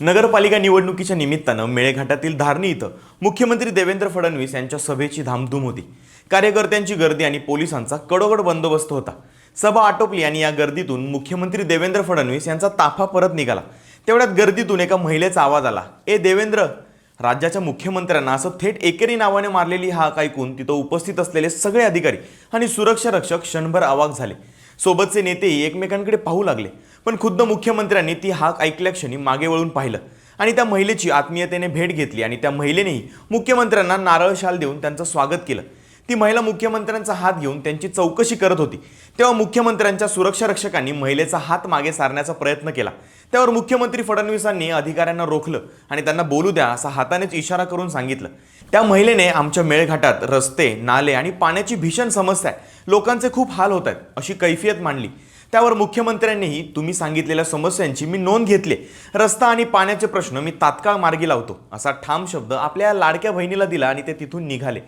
नगरपालिका निवडणुकीच्या निमित्तानं मेळघाटातील धारणी इथं मुख्यमंत्री देवेंद्र फडणवीस यांच्या सभेची धामधूम होती. कार्यकर्त्यांची गर्दी आणि पोलिसांचा कडोगड बंदोबस्त होता. सभा आटोपली आणि या गर्दीतून मुख्यमंत्री देवेंद्र फडणवीस यांचा ताफा परत निघाला. तेवढ्यात गर्दीतून एका महिलेचा आवाज आला. ए देवेंद्र! राज्याच्या मुख्यमंत्र्यांना असं थेट एकेरी नावाने मारलेली हाक ऐकून तिथं उपस्थित असलेले सगळे अधिकारी आणि सुरक्षा रक्षक क्षणभर आवाक झाले. सोबतचे नेतेही एकमेकांकडे पाहू लागले. पण खुद्द मुख्यमंत्र्यांनी ती हाक ऐकल्या क्षणी मागे वळून पाहिलं. आणि त्या महिलेची आत्मीयतेने भेट घेतली आणि त्या महिलेनेही मुख्यमंत्र्यांना नारळ शाल देऊन त्यांचं स्वागत केलं. ती महिला मुख्यमंत्र्यांचा हात घेऊन त्यांची चौकशी करत होती. तेव्हा मुख्यमंत्र्यांच्या सुरक्षा रक्षकांनी महिलेचा हात मागे सारण्याचा प्रयत्न केला. त्यावर मुख्यमंत्री फडणवीसांनी अधिकाऱ्यांना रोखलं आणि त्यांना बोलू द्या असा हातानेच इशारा करून सांगितलं. त्या महिलेने आमच्या मेळघाटात रस्ते नाले आणि पाण्याची भीषण समस्या आहे. लोकांचे खूप हाल होत आहेत अशी कैफियत मांडली. त्यावर मुख्यमंत्र्यांनीही तुम्ही सांगितलेल्या समस्यांची मी नोंद घेतली रस्ता आणि पाण्याचे प्रश्न मी तात्काळ मार्गी लावतो असा ठाम शब्द आपल्या लाडक्या बहिणीला दिला आणि ते तिथून निघाले.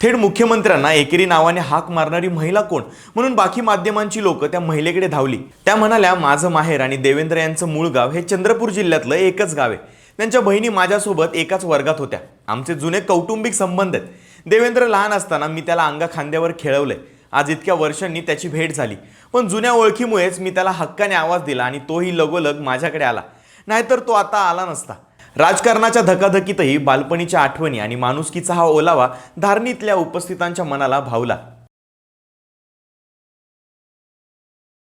थेट मुख्यमंत्र्यांना एकेरी नावाने हाक मारणारी महिला कोण? म्हणून बाकी माध्यमांची लोक त्या महिलेकडे धावली. त्या म्हणाल्या माझं माहेर आणि देवेंद्र यांचं मूळ गाव हे चंद्रपूर जिल्ह्यातलं एकच गाव आहे. त्यांच्या बहिणी माझ्यासोबत एकाच वर्गात होत्या. आमचे जुने कौटुंबिक संबंध आहेत. देवेंद्र लहान असताना मी त्याला अंगा खांद्यावर खेळवलंय. आज इतक्या वर्षांनी त्याची भेट झाली. पण जुन्या ओळखीमुळेच मी त्याला हक्काने आवाज दिला आणि तोही लगोलग माझ्याकडे आला. नाहीतर तो आता आला नसता. राजकारणाच्या धकाधकीतही बालपणीच्या आठवणी आणि माणुसकीचा हा ओलावा धारणीतल्या उपस्थितांच्या मनाला भावला.